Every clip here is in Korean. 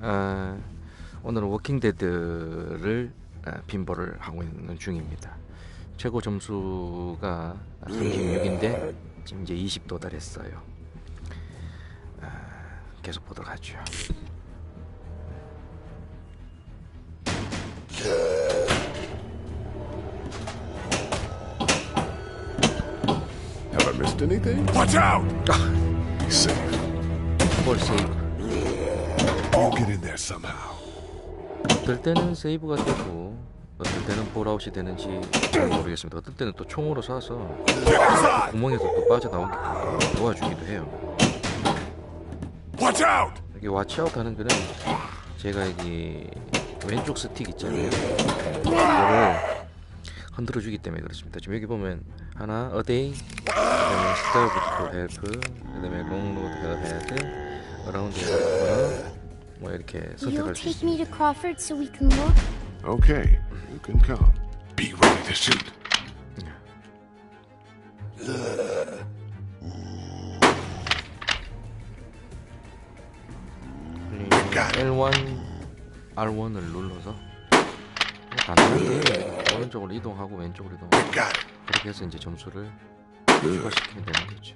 어, 오늘은 워킹데드를 어, 빈보를 하고 있는 중입니다. 최고 점수가 36인데 지금 이제 20 도달했어요. 어, 계속 보도록 하죠. Have I missed anything? Watch out! Be safe. 볼 세이브. 어떨 때는 세이브가 되고 어떨 때는 볼아웃이 되는지 잘 모르겠습니다. 어떨 때는 또 총으로 쏴서! 구멍에서 또 빠져나오게 도와주기도 해요. Watch out! 여기 와치아웃 하는 거는 제가 여기 왼쪽 스틱 있잖아요. 이거를 흔들어 주기 때문에 그렇습니다. 지금 여기 보면 하나 어데이, 그다음에 스타일 부터 헬프, 그다음에 롱로드 헤드, 어라운드 헤드, 뭐 이렇게 You'll 선택할 수 take 있습니다. me to Crawford so we can look? Okay, you can come. Be ready to shoot. L1, R1을 눌러서 간단하게 오른쪽으로 이동하고 왼쪽으로 이동. Got it. 그렇게 해서 이제 점수를. 추가시키면 되는 거죠.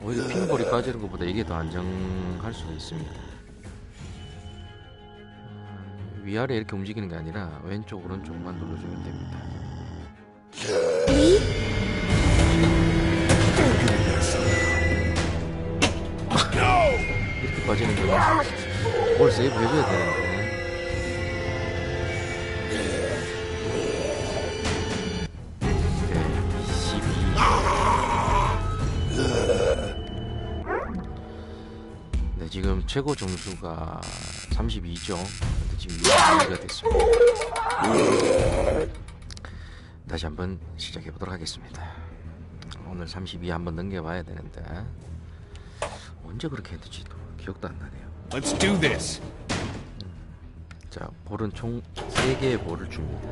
오히려 핑볼이 빠지는 것보다 이게 더 안정할 수가 있습니다. 어, 위아래 이렇게 움직이는 게 아니라 왼쪽 오른쪽만 눌러주면 됩니다. 이렇게 빠지는 거는 볼 세이브 해줘야 되는데 최고 점수가 32죠. 근데 지금 6위가 됐습니다. 다시 한번 시작해 보도록 하겠습니다. 오늘 32 한번 넘겨봐야 되는데 언제 그렇게 했는지 또 기억도 안 나네요. Let's do this. 자, 볼은 총 3개의 볼을 줍니다.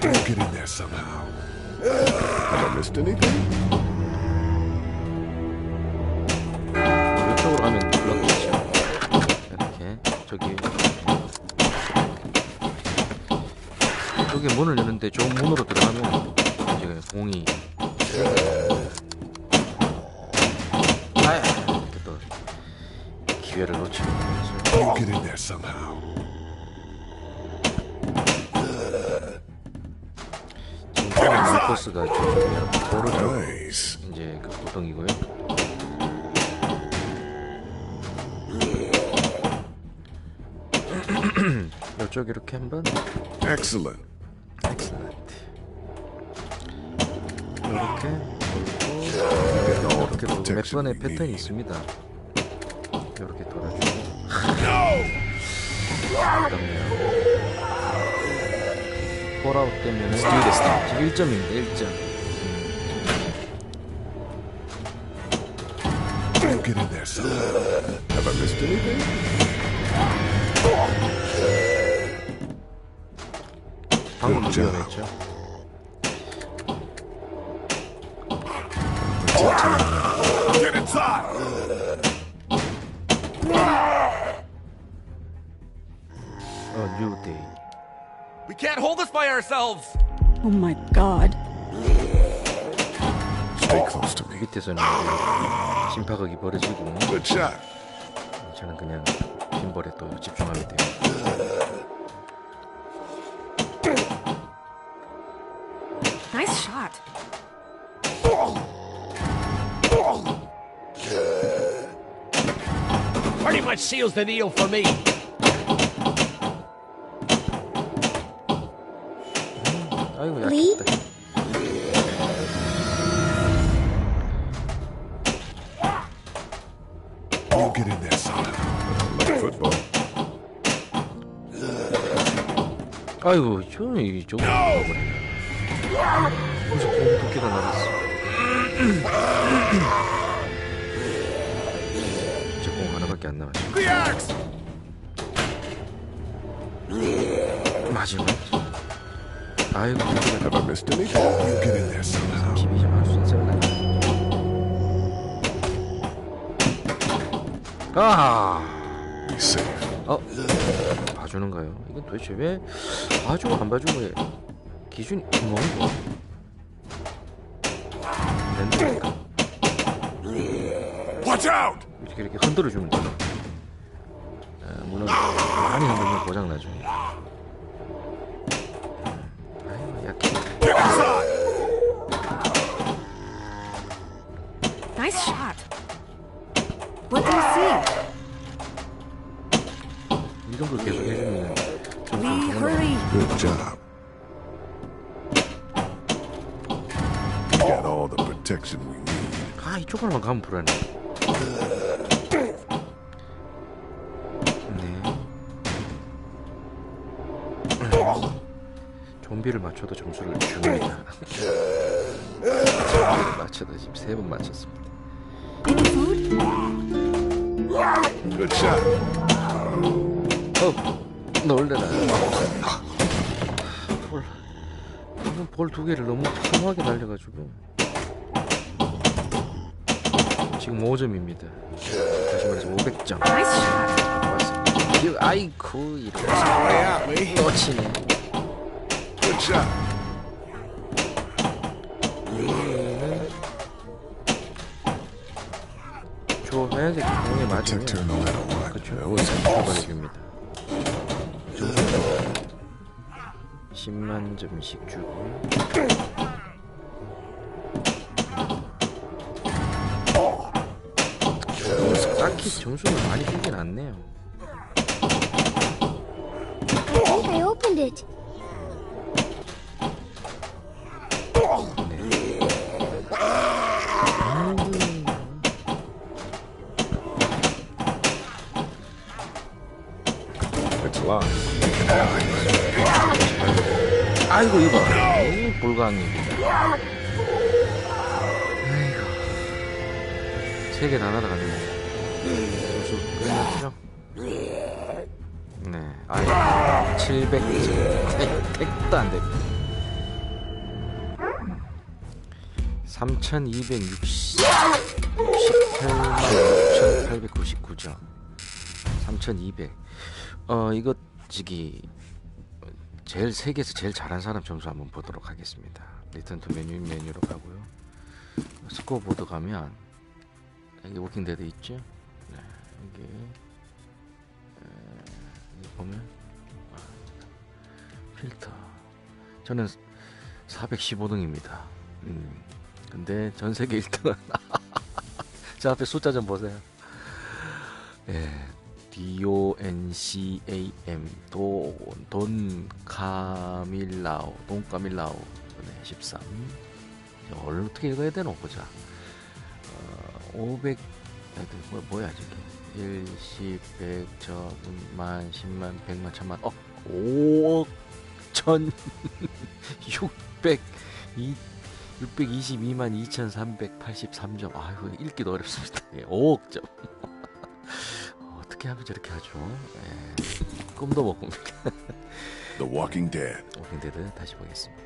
Get in there somehow. Have I missed anything? 이쪽으로 하면 눌러주시죠. 이렇게 저기 여기 문을 여는데 저 문으로 들어가면 이제 공이 아, 이렇게 또 기회를 놓치는 거죠. 지금 코스가. 오른쪽 Nice. 이제 그 고등이고요. 이쪽 이렇게 한번 Excellent. 이렇게 돌고 몇 번의 패턴이 있습니다. 이렇게 돌아주고 그다음에 폴아웃 되면은 지금 1점입니다. 1점. You'll get in there somehow. Have I missed anything? 방금. 위험했죠. Get inside! 어, 뉴데이. We can't hold this by ourselves. Oh my god. Stay close to 그 me. 밑에서는 이제 심파각이 벌어지고 Good shot. 저는 그냥 핀볼에 또 집중하면 돼요. Nice shot. Much seals the deal for me. 아이고 리? 약했다. You'll get in there somehow. Like football. 아이고 저는 이쪽 먹어버리네. 무슨 공이 두께가 나갔어. 이제 안 남았어. 마지막. 아이고 두께가 Have I missed anything? You'll get in there somehow. 비비 좀 할 수 있어요. 아, Be safe. 어, 봐주는가요? 이건 도대체 왜 봐주고 안 봐주고 해? 기준이 뭐는 거? 랜드니까 Watch out! 이렇게 이렇게 흔들어 주면 돼. 아, 물론 많이 흔들면 고장 나죠. 아유 약해. Nice shot. What do you see? 이 정도 계속 해주면 점수 Lee, 더 올라가. hurry. Good job. We got all the protection we need. 아 이쪽으로만 가면 불안해. 좀비를 맞춰도 점수를 줍니다. 맞춰도 지금 세 번 맞췄습니다. Shot. 어, 놀래라. 볼, 볼두 개를 너무 허무하게 날려가지고 지금 5점입니다. 다시 말해서 500점. Nice shot. 맞습니다. 이- 아이쿠 이렇게 놓치네. Shot. 저 하얀색 공에 맞으면. 그렇죠. 죽어버립니다. 점수가 10만 점씩 주고 어, 딱히 점수를 많이 주진 않네요. I opened it. 네. It's locked. 아이고 이거 불가항입니다. 아이고 세개 다 날아가네. 점수 끝났죠? 네, 아이 700점. 택도 안 됩니다. 3,260 68만 6,899점. 3,200. 어 이거 저기 제일 세계에서 제일 잘한 사람 점수 한번 보도록 하겠습니다. 리턴 투 메뉴 메뉴로 가고요. 스코어 보드 가면 여기 워킹 데드 있죠? 네, 여기 에, 여기 보면 아, 필터 저는 415등입니다. 음, 근데 전 세계 1등은 저 앞에 숫자 좀 보세요. 예, D O N C A M. 돈돈 카밀라오 돈 카밀라오. 네, 13 자, 오늘 어떻게 읽어야 되노 보자. 어, 500 하여튼 뭐, 뭐야 저게. 1, 10, 100, 저분, 만, 10만, 100만, 1000만. 어 5억 1000 600이 622만 2383점 아이고 읽기도 어렵습니다 예, 5억 점 어떻게 하면 저렇게 하죠? 예, 꿈도 못 꿉니다. The Walking Dead. 워킹데드 다시 보겠습니다.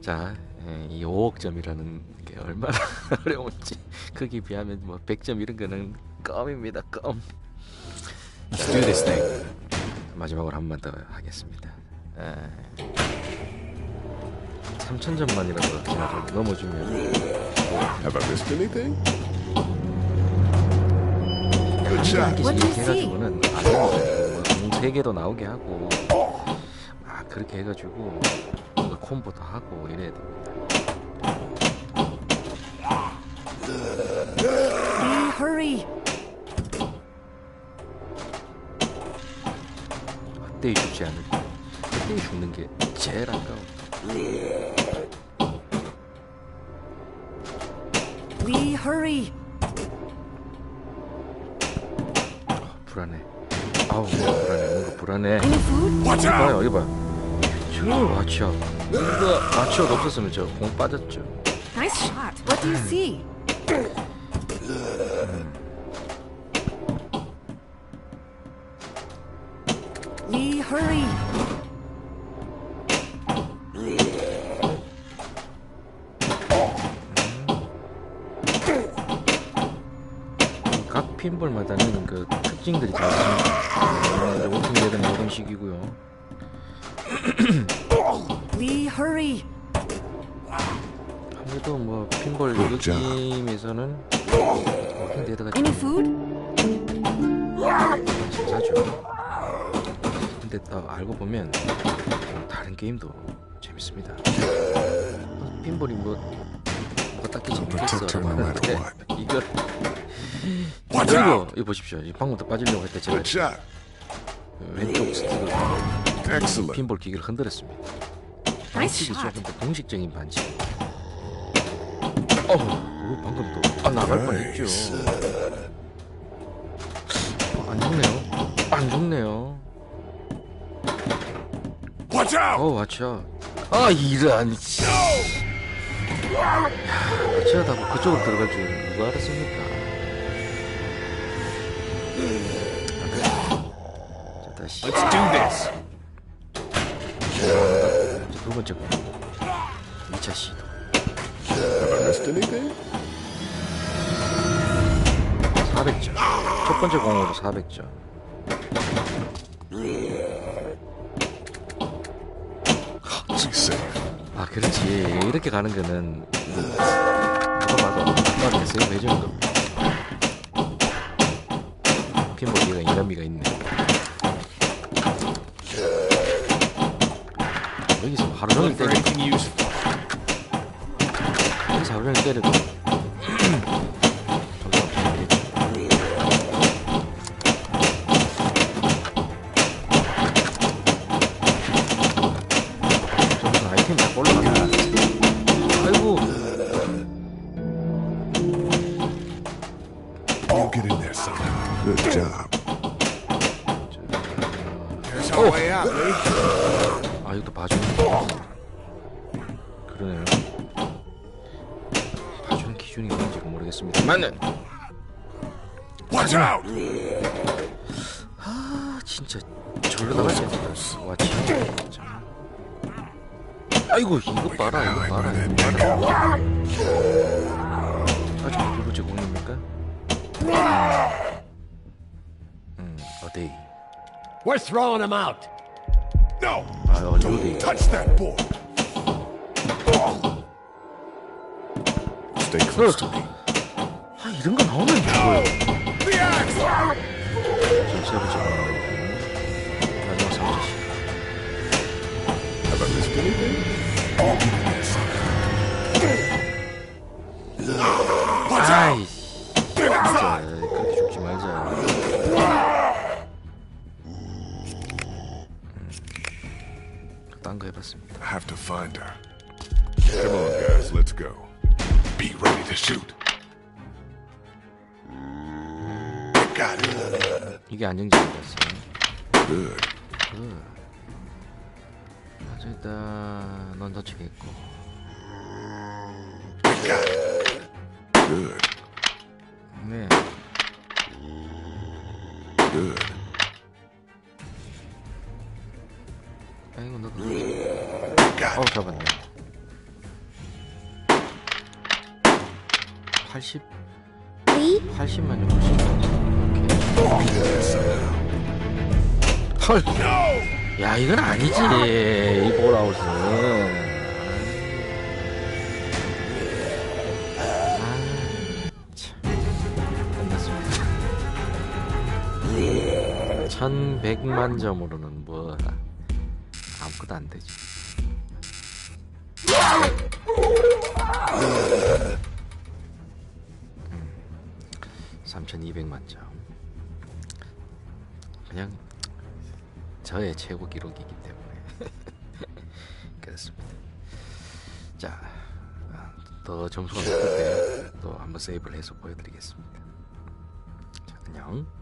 자, 예, 이 5억 점이라는 게 얼마나 어려운지 크기 비하면 뭐 100점 이런 거는 껌입니다. 껌. Let's do this thing. 마지막으로 한 번 더 하겠습니다. 3천점만이라도 제가 좀 넘어주면 Have I missed anything? Good shot. 한 What do 개씩 you see? 해가지고는 안 됩니다. 공세 개도 나오게 하고 막 그렇게 해가지고 뭔가 콤보도 하고 이래야 됩니다. Lee, hurry. 헛되이 죽지 않을 때 헛되이 죽는 게 제일 아까워. Lee, hurry. 불안해. 아우 뭔가 불안해. 뭔가 불안해. Any food? Watch 이거 out! 봐요, 이거 봐. 저 마취업. 이거 마취업 없었으면 저 공 빠졌죠. Nice shot. What do you see? Hurry. 핀볼마다는 그 특징들이 다 있습니다. 워킹 데드는 이런 식이고요. Lee, hurry. 아무래도 뭐 핀볼. 느낌에서는 워킹 데드가 Any food? 진짜죠. 근데 딱 알고 보면 다른 게임도 재밌습니다. 핀볼이 뭐 뭐가 딱히 재밌겠어. Matter what. 이거 Watch 이거! 이거 보십시오. 이 방금부터 빠지려고 할때 제가 shot. 왼쪽 스틱을 Excellent. 핀볼 기계를 흔들었습니다. Nice 반칙이죠. shot. 근데 공식적인 반칙. 어우, 이거 방금 또 아, 나갈 뻔했죠. 어, 안 죽네요. 안 죽네요. 어, watch 아, 이런. 하다가 그쪽으로 들어갈 줄 누가 알았습니까? 자, 다시. Let's do this. 자, 두 번째 공. 2차 시도. Anything? 400점. 첫 번째 공으로 400점. Be safe. 아, 그렇지. 이렇게 가는 거는 누가 봐도 아빠한테 세이브 해주는 겁니다. 핀볼기가 인간미가 있네. 여기서 하루 종일 useful. 여기서 하루 종일 때려도. 저기서 아이템이 다 올라간다. 아이고. Watch out! 아 진짜 절로 나가지 않는다 와 진짜 아이고 이거 봐라 이거 봐라 이거 봐라 아직 두 번째 공입니까? 음 어데이 We're throwing him out. No! 아 어데이 Touch that board! Stay close to me. 아 이런 거 나오면 뭐예요 The axe! 세 번째 공 마지막 3차 시 Have I missed anything? Got it. 이게 안정적이었어요 Good. 자 일단 넌. Good. 네 Good. 아이고 너도 Got 어우. 잡았네 80 Lee? 80만 점 헐. 야 이건 아니지 이 볼아웃은 아, 참. 끝났습니다 1100만 점으로는 뭐 아무것도 안 되지 음, 3200만 점 그냥 저의 최고 기록이기 때문에 그렇습니다. 자, 아, 더 점수가 높을 때또 한번 세이브를 해서 보여드리겠습니다. 자, 안녕.